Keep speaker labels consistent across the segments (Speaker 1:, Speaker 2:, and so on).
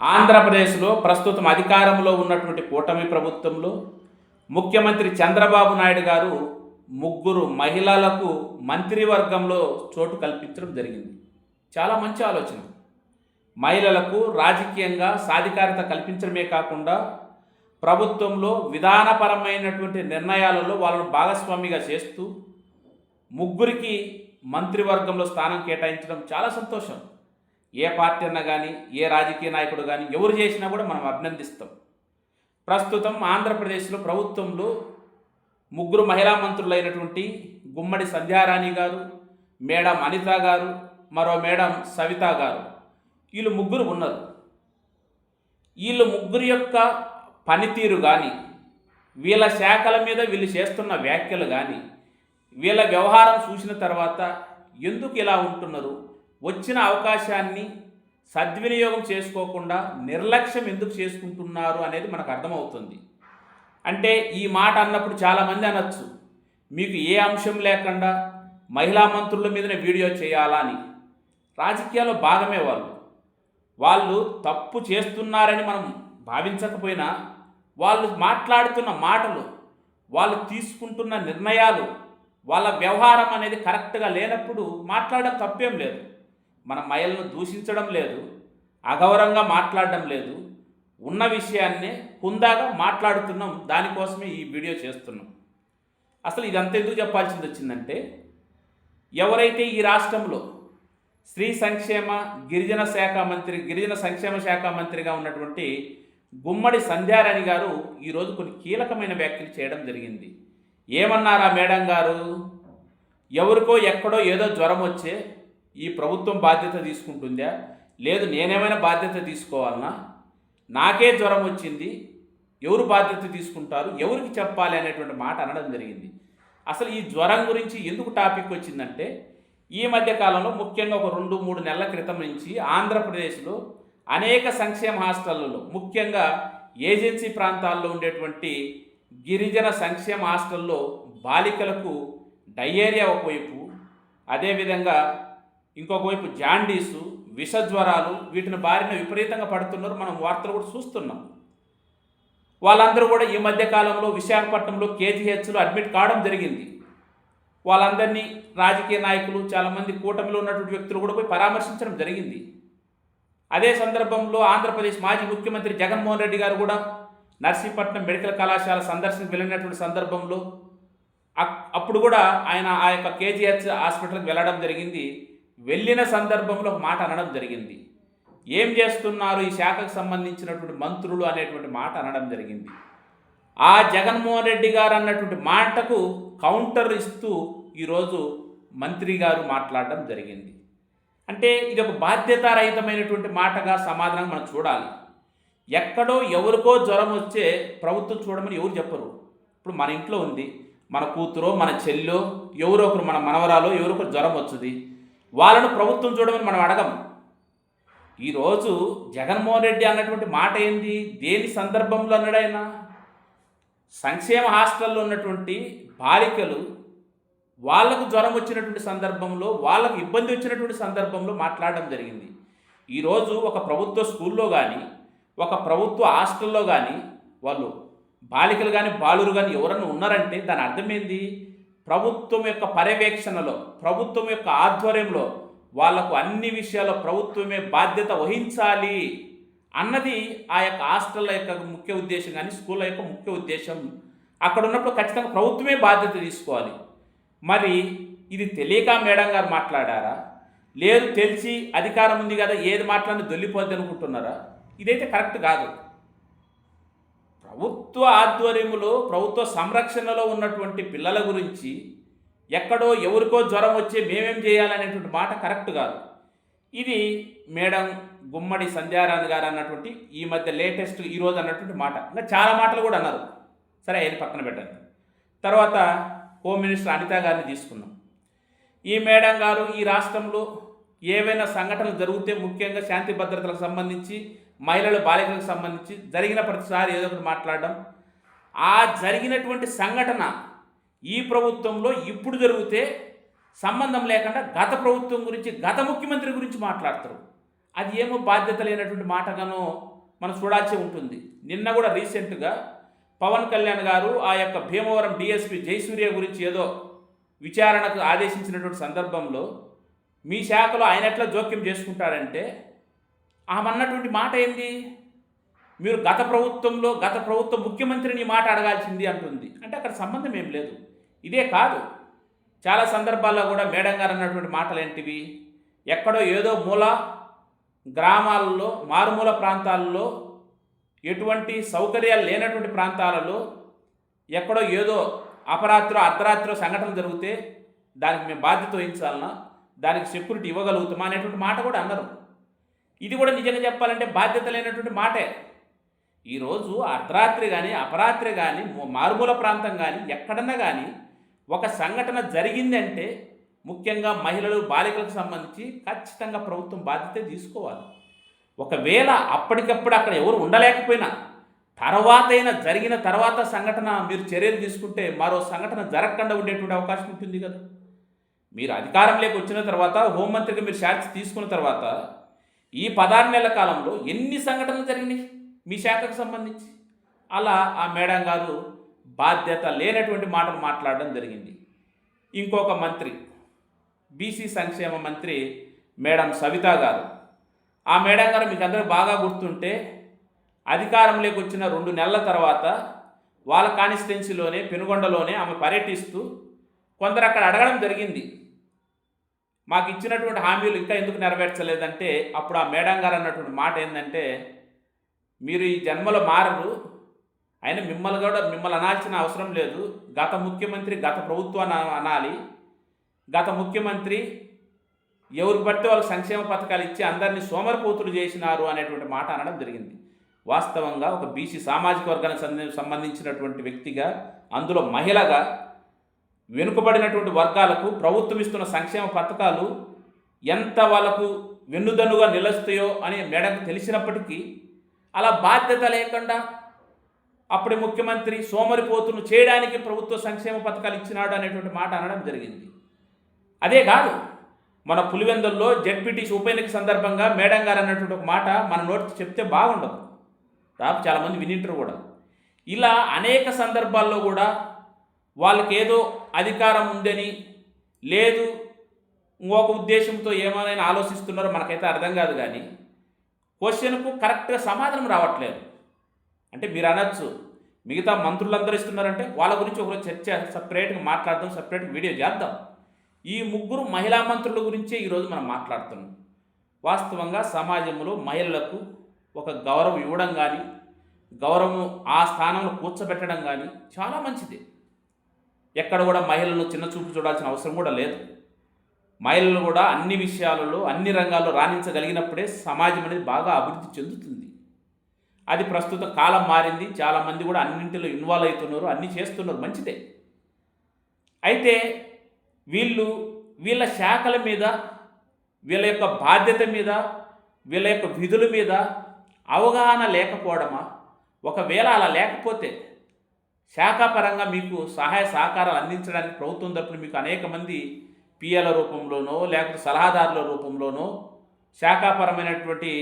Speaker 1: ఆంధ్రప్రదేశ్లో ప్రస్తుతం అధికారంలో ఉన్నటువంటి కూటమి ప్రభుత్వంలో ముఖ్యమంత్రి చంద్రబాబు నాయుడు గారు ముగ్గురు మహిళలకు మంత్రివర్గంలో చోటు కల్పించడం జరిగింది. చాలా మంచి ఆలోచన. మహిళలకు రాజకీయంగా సాధికారత కల్పించడమే కాకుండా ప్రభుత్వంలో విధానపరమైనటువంటి నిర్ణయాలలో వాళ్ళను భాగస్వామిగా చేస్తూ ముగ్గురికి మంత్రివర్గంలో స్థానం కేటాయించడం చాలా సంతోషం. ఏ పార్టీ అన్నా కానీ ఏ రాజకీయ నాయకుడు కానీ ఎవరు చేసినా కూడా మనం అభినందిస్తాం. ప్రస్తుతం ఆంధ్రప్రదేశ్లో ప్రభుత్వంలో ముగ్గురు మహిళా మంత్రులైనటువంటి గుమ్మడి సంధ్యారాణి గారు మేడం అనిత గారు మరో మేడం సవిత గారు. వీళ్ళు ముగ్గురు ఉన్నారు. వీళ్ళు ముగ్గురు యొక్క పనితీరు కానీ వీళ్ళ శాఖల మీద వీళ్ళు చేస్తున్న వ్యాఖ్యలు కానీ వీళ్ళ వ్యవహారం చూసిన తర్వాత ఎందుకు ఇలా ఉంటున్నారు? వచ్చిన అవకాశాన్ని సద్వినియోగం చేసుకోకుండా నిర్లక్ష్యం ఎందుకు చేసుకుంటున్నారు అనేది మనకు అర్థమవుతుంది. అంటే ఈ మాట అన్నప్పుడు చాలామంది అనొచ్చు మీకు ఏ అంశం లేకుండా మహిళా మంత్రుల మీదనే వీడియో చేయాలా అని. రాజకీయాల్లో భాగమే వాళ్ళు. వాళ్ళు తప్పు చేస్తున్నారని మనం భావించకపోయినా వాళ్ళు మాట్లాడుతున్న మాటలు వాళ్ళు తీసుకుంటున్న నిర్ణయాలు వాళ్ళ వ్యవహారం అనేది కరెక్ట్గా లేనప్పుడు మాట్లాడడం తప్పేం లేదు. మన మహిళలను దూషించడం లేదు అగౌరవంగా మాట్లాడడం లేదు. ఉన్న విషయాన్నే హుందాగా మాట్లాడుతున్నాం. దానికోసమే ఈ వీడియో చేస్తున్నాం. అసలు ఇదంతా ఎందుకు చెప్పాల్సింది వచ్చిందంటే ఎవరైతే ఈ రాష్ట్రంలో స్త్రీ సంక్షేమ గిరిజన శాఖ మంత్రి గిరిజన సంక్షేమ శాఖ మంత్రిగా ఉన్నటువంటి గుమ్మడి సంధ్యారాణి గారు ఈరోజు కొన్ని కీలకమైన వ్యాఖ్యలు చేయడం జరిగింది. ఏమన్నారా మేడం గారు? ఎవరికో ఎక్కడో ఏదో జ్వరం వచ్చే ఈ ప్రభుత్వం బాధ్యత తీసుకుంటుందా? లేదు నేనేమైనా బాధ్యత తీసుకోవాలనా? నాకే జ్వరం వచ్చింది. ఎవరు బాధ్యత తీసుకుంటారు? ఎవరికి చెప్పాలి అనేటువంటి మాట అనడం జరిగింది. అసలు ఈ జ్వరం గురించి ఎందుకు టాపిక్ వచ్చిందంటే ఈ మధ్య కాలంలో ముఖ్యంగా ఒక రెండు మూడు నెలల క్రితం నుంచి ఆంధ్రప్రదేశ్లో అనేక సంక్షేమ హాస్టళ్ళలో ముఖ్యంగా ఏజెన్సీ ప్రాంతాల్లో ఉండేటువంటి గిరిజన సంక్షేమ హాస్టల్లో బాలికలకు డయేరియా ఒకవైపు అదేవిధంగా ఇంకొక వైపు జాండీసు విషజ్వరాలు వీటిని బారిన విపరీతంగా పడుతున్నారు. మనం వార్తలు కూడా చూస్తున్నాం. వాళ్ళందరూ కూడా ఈ మధ్య కాలంలో విశాఖపట్నంలో కేజీహెచ్లో అడ్మిట్ కావడం జరిగింది. వాళ్ళందరినీ రాజకీయ నాయకులు చాలామంది కూటమిలో ఉన్నటువంటి వ్యక్తులు కూడా పోయి పరామర్శించడం జరిగింది. అదే సందర్భంలో ఆంధ్రప్రదేశ్ మాజీ ముఖ్యమంత్రి జగన్మోహన్ రెడ్డి గారు కూడా నర్సీపట్నం మెడికల్ కళాశాల సందర్శనకు వెళ్ళినటువంటి సందర్భంలో అప్పుడు కూడా ఆయన ఆ యొక్క కేజీహెచ్ హాస్పిటల్కి వెళ్ళడం జరిగింది. వెళ్ళిన సందర్భంలో ఒక మాట అనడం జరిగింది. ఏం చేస్తున్నారు? ఈ శాఖకు సంబంధించినటువంటి మంత్రులు అనేటువంటి మాట అనడం జరిగింది. ఆ జగన్మోహన్ రెడ్డి గారు అన్నటువంటి మాటకు కౌంటర్ ఇస్తూ ఈరోజు మంత్రి గారు మాట్లాడడం జరిగింది. అంటే ఇది ఒక బాధ్యతారహితమైనటువంటి మాటగా సమాధానం మనం చూడాలి. ఎక్కడో ఎవరికో జ్వరం వచ్చే ప్రభుత్వం చూడమని ఎవరు చెప్పరు. ఇప్పుడు మన ఇంట్లో ఉంది. మన కూతురో మన చెల్లో ఎవరో ఒకరు మన మనవరాలో ఎవరో ఒకరు జ్వరం వచ్చుది. వాళ్ళను ప్రభుత్వం చూడమని మనం అడగం. ఈరోజు జగన్మోహన్ రెడ్డి అన్నటువంటి మాట ఏంది? దేని సందర్భంలో అన్నాడైనా సంక్షేమ హాస్టల్లో ఉన్నటువంటి బాలికలు వాళ్ళకు జ్వరం వచ్చినటువంటి సందర్భంలో వాళ్ళకు ఇబ్బంది వచ్చినటువంటి సందర్భంలో మాట్లాడడం జరిగింది. ఈరోజు ఒక ప్రభుత్వ స్కూల్లో కానీ ఒక ప్రభుత్వ హాస్టల్లో కానీ వాళ్ళు బాలికలు కానీ బాలురు కానీ ఎవరన్నా ఉన్నారంటే దాని అర్థమైంది ప్రభుత్వం యొక్క పర్యవేక్షణలో ప్రభుత్వం యొక్క ఆధ్వర్యంలో వాళ్ళకు అన్ని విషయాల్లో ప్రభుత్వమే బాధ్యత వహించాలి అన్నది ఆ యొక్క హాస్టల్ యొక్క ముఖ్య ఉద్దేశం కానీ స్కూల్ యొక్క ముఖ్య ఉద్దేశం. అక్కడ ఉన్నప్పుడు ఖచ్చితంగా ప్రభుత్వమే బాధ్యత తీసుకోవాలి. మరి ఇది తెలియక మేడం గారు మాట్లాడారా? లేదు తెలిసి అధికారం ఉంది కదా ఏది మాట్లాడినా దొల్లిపోద్ది అనుకుంటున్నారా? ఇదైతే కరెక్ట్ కాదు. ప్రభుత్వ ఆధ్వర్యములో ప్రభుత్వ సంరక్షణలో ఉన్నటువంటి పిల్లల గురించి ఎక్కడో ఎవరికో జ్వరం వచ్చి మేమేం చేయాలనేటువంటి మాట కరెక్ట్ కాదు. ఇది మేడం గుమ్మడి సంధ్యారాణి గారు అన్నటువంటి ఈ మధ్య లేటెస్ట్ ఈరోజు అన్నటువంటి మాట. ఇంకా చాలా మాటలు కూడా అన్నారు. సరే ఆయన పక్కన పెట్టండి. తర్వాత హోమ్ మినిస్టర్ అనిత గారిని తీసుకున్నాం ఈ మేడం గారు ఈ రాష్ట్రంలో ఏవైనా సంఘటనలు జరిగితే ముఖ్యంగా శాంతి భద్రతలకు సంబంధించి మహిళల బాలికలకు సంబంధించి జరిగిన ప్రతిసారి ఏదో ఒకటి మాట్లాడడం. ఆ జరిగినటువంటి సంఘటన ఈ ప్రభుత్వంలో ఇప్పుడు జరిగితే సంబంధం లేకుండా గత ప్రభుత్వం గురించి గత ముఖ్యమంత్రి గురించి మాట్లాడతారు. అది ఏమో బాధ్యత లేనటువంటి మాటగానో మనం చూడాల్సి ఉంటుంది. నిన్న కూడా రీసెంట్గా పవన్ కళ్యాణ్ గారు ఆ యొక్క భీమవరం డిఎస్పి జయసూర్య గురించి ఏదో విచారణకు ఆదేశించినటువంటి సందర్భంలో మీ శాఖలో ఆయన ఎట్లా జోక్యం చేసుకుంటారంటే ఆమె అన్నటువంటి మాట ఏంది? మీరు గత ప్రభుత్వంలో గత ప్రభుత్వ ముఖ్యమంత్రిని మాట అడగాల్సింది అంటుంది. అంటే అక్కడ సంబంధం ఏం లేదు. ఇదే కాదు. చాలా సందర్భాల్లో కూడా మేడం గారు అన్నటువంటి మాటలు ఏంటివి? ఎక్కడో ఏదో మూల గ్రామాలలో మారుమూల ప్రాంతాల్లో ఎటువంటి సౌకర్యాలు లేనటువంటి ప్రాంతాలలో ఎక్కడో ఏదో అపరాత్రో అర్ధరాత్రో సంఘటన జరిగితే దానికి మేము బాధ్యత వహించాలన్నా దానికి సెక్యూరిటీ ఇవ్వగలుగుతామా? అనేటువంటి మాట కూడా అన్నారు. ఇది కూడా నిజంగా చెప్పాలంటే బాధ్యత లేనటువంటి మాటే. ఈరోజు అర్ధరాత్రి కానీ అపరాత్రి కానీ మారుమూల ప్రాంతం కానీ ఎక్కడన్నా కానీ ఒక సంఘటన జరిగిందంటే ముఖ్యంగా మహిళలు బాలికలకు సంబంధించి ఖచ్చితంగా ప్రభుత్వం బాధ్యత తీసుకోవాలి. ఒకవేళ అప్పటికప్పుడు అక్కడ ఎవరు ఉండలేకపోయినా తర్వాత అయినా జరిగిన తర్వాత సంఘటన మీరు చర్యలు తీసుకుంటే మరో సంఘటన జరగకుండా ఉండేటువంటి అవకాశం ఉంటుంది కదా. మీరు అధికారంలోకి వచ్చిన తర్వాత హోంమంత్రికి మీరు శాఖ తీసుకున్న తర్వాత ఈ పదహారు నెలల కాలంలో ఎన్ని సంఘటనలు జరిగినాయి మీ శాఖకు సంబంధించి? అలా ఆ మేడం గారు బాధ్యత లేనటువంటి మాటలు మాట్లాడడం జరిగింది. ఇంకొక మంత్రి బీసీ సంక్షేమ మంత్రి మేడం సవిత గారు. ఆ మేడం గారు మీకు అందరూ బాగా గుర్తుంటే అధికారంలోకి వచ్చిన రెండు నెలల తర్వాత వాళ్ళ కాన్స్టిట్యున్సీలోనే పెనుగొండలోనే ఆమె పర్యటిస్తూ కొందరు అక్కడ అడగడం జరిగింది. మాకు ఇచ్చినటువంటి హామీలు ఇంకా ఎందుకు నెరవేర్చలేదంటే అప్పుడు ఆ మేడం గారు అన్నటువంటి మాట ఏంటంటే మీరు ఈ జన్మలో మారరు అయినా మిమ్మల్ని కూడా మిమ్మల్ని అనాల్సిన అవసరం లేదు. గత ముఖ్యమంత్రి గత ప్రభుత్వాన్ని అనాలి. గత ముఖ్యమంత్రి ఎవరు బట్టి వాళ్ళు సంక్షేమ పథకాలు ఇచ్చి అందరినీ సోమరిపోతులు చేసినారు అనేటువంటి మాట అనడం జరిగింది. వాస్తవంగా ఒక బీసీ సామాజిక వర్గానికి సంబంధించినటువంటి వ్యక్తిగా అందులో మహిళగా వెనుకబడినటువంటి వర్గాలకు ప్రభుత్వం ఇస్తున్న సంక్షేమ పథకాలు ఎంత వాళ్ళకు వెన్నుదన్నుగా నిలుస్తాయో అని మేడకు తెలిసినప్పటికీ అలా బాధ్యత లేకుండా అప్పటి ముఖ్యమంత్రి సోమరిపోతును చేయడానికి ప్రభుత్వ సంక్షేమ పథకాలు ఇచ్చినాడు అనేటువంటి మాట అనడం జరిగింది. అదే కాదు మన పులివెందుల్లో జెడ్పీటీసీ ఉప ఎన్నిక సందర్భంగా మేడం గారు అన్నటువంటి ఒక మాట మన నోటి చెప్తే బాగుండదు. దాదాపు చాలామంది వినింటారు కూడా. ఇలా అనేక సందర్భాల్లో కూడా వాళ్ళకి ఏదో అధికారం ఉందని లేదు ఇంకొక ఉద్దేశంతో ఏమైనా ఆలోచిస్తున్నారో మనకైతే అర్థం కాదు కానీ క్వశ్చన్కు కరెక్ట్గా సమాధానం రావట్లేదు. అంటే మీరు అనొచ్చు మిగతా మంత్రులందరూ ఇస్తున్నారంటే వాళ్ళ గురించి ఒకరోజు చర్చ సపరేట్గా మాట్లాడదాం సపరేట్గా వీడియో చేద్దాం. ఈ ముగ్గురు మహిళా మంత్రుల గురించే ఈరోజు మనం మాట్లాడుతున్నాం. వాస్తవంగా సమాజంలో మహిళలకు ఒక గౌరవం ఇవ్వడం కానీ గౌరవం ఆ స్థానంలో కూర్చోబెట్టడం కానీ చాలా మంచిది. ఎక్కడ కూడా మహిళలను చిన్న చూపు చూడాల్సిన అవసరం కూడా లేదు. మహిళలు కూడా అన్ని విషయాలలో అన్ని రంగాల్లో రాణించగలిగినప్పుడే సమాజం అనేది బాగా అభివృద్ధి చెందుతుంది. అది ప్రస్తుత కాలం మారింది. చాలామంది కూడా అన్నింటిలో ఇన్వాల్వ్ అవుతున్నారు. అన్నీ చేస్తున్నారు. మంచిదే. అయితే వీళ్ళు వీళ్ళ శాఖల మీద వీళ్ళ యొక్క బాధ్యత మీద వీళ్ళ యొక్క విధుల మీద అవగాహన లేకపోవడమా? ఒకవేళ అలా లేకపోతే శాఖాపరంగా మీకు సహాయ సహకారాలు అందించడానికి ప్రభుత్వం తరపున మీకు అనేక మంది పిఎల రూపంలోనో లేకపోతే సలహాదారుల రూపంలోనో శాఖాపరమైనటువంటి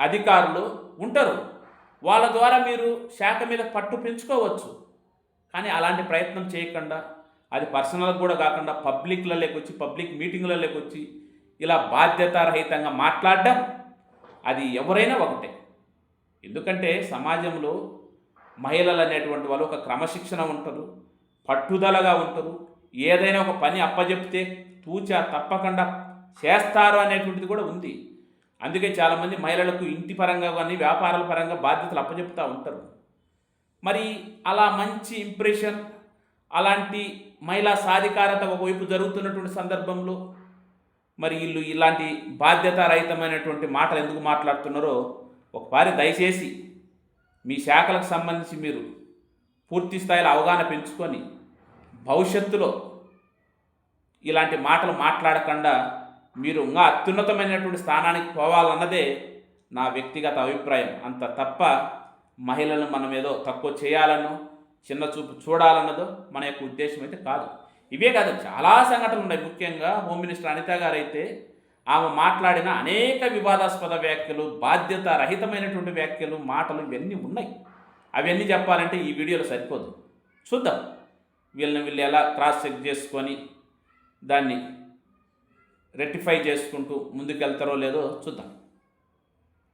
Speaker 1: అధికారులు ఉంటారు. వాళ్ళ ద్వారా మీరు శాఖ మీద పట్టు పెంచుకోవచ్చు. కానీ అలాంటి ప్రయత్నం చేయకుండా అది పర్సనల్ కూడా కాకుండా పబ్లిక్లలోకి వచ్చి పబ్లిక్ మీటింగ్లలోకి వచ్చి ఇలా బాధ్యతారహితంగా మాట్లాడడం అది ఎవరైనా ఒకటే. ఎందుకంటే సమాజంలో మహిళలు అనేటువంటి వాళ్ళు ఒక క్రమశిక్షణ ఉంటారు పట్టుదలగా ఉంటారు ఏదైనా ఒక పని అప్పజెప్తే తూచా తప్పకుండా చేస్తారు అనేటువంటిది కూడా ఉంది. అందుకే చాలామంది మహిళలకు ఇంటి పరంగా కానీ వ్యాపారాల పరంగా బాధ్యతలు అప్పజెప్తూ ఉంటారు. మరి అలా మంచి ఇంప్రెషన్ అలాంటి మహిళా సాధికారత ఒకవైపు జరుగుతున్నటువంటి సందర్భంలో మరి వీళ్ళు ఇలాంటి బాధ్యతారహితమైనటువంటి మాటలు ఎందుకు మాట్లాడుతున్నారో ఒకసారి దయచేసి మీ శాఖలకు సంబంధించి మీరు పూర్తి స్థాయిలో అవగాహన పెంచుకొని భవిష్యత్తులో ఇలాంటి మాటలు మాట్లాడకుండా మీరు ఇంకా అత్యున్నతమైనటువంటి స్థానానికి పోవాలన్నదే నా వ్యక్తిగత అభిప్రాయం. అంత తప్ప మహిళలను మనం ఏదో తక్కువ చేయాలనో చిన్న చూపు చూడాలన్నదో మన యొక్క ఉద్దేశం అయితే కాదు. ఇవే కాదు చాలా సంఘటనలు ఉన్నాయి. ముఖ్యంగా హోమ్ మినిస్టర్ అనిత గారు అయితే ఆమె మాట్లాడిన అనేక వివాదాస్పద వ్యాఖ్యలు బాధ్యత రహితమైనటువంటి వ్యాఖ్యలు మాటలు ఇవన్నీ ఉన్నాయి. అవన్నీ చెప్పాలంటే ఈ వీడియోలో సరిపోదు. చూద్దాం. వీళ్ళని వీళ్ళు ఎలా క్రాస్ చెక్ చేసుకొని దాన్ని రెక్టిఫై చేసుకుంటూ ముందుకెళ్తారో లేదో చూద్దాం.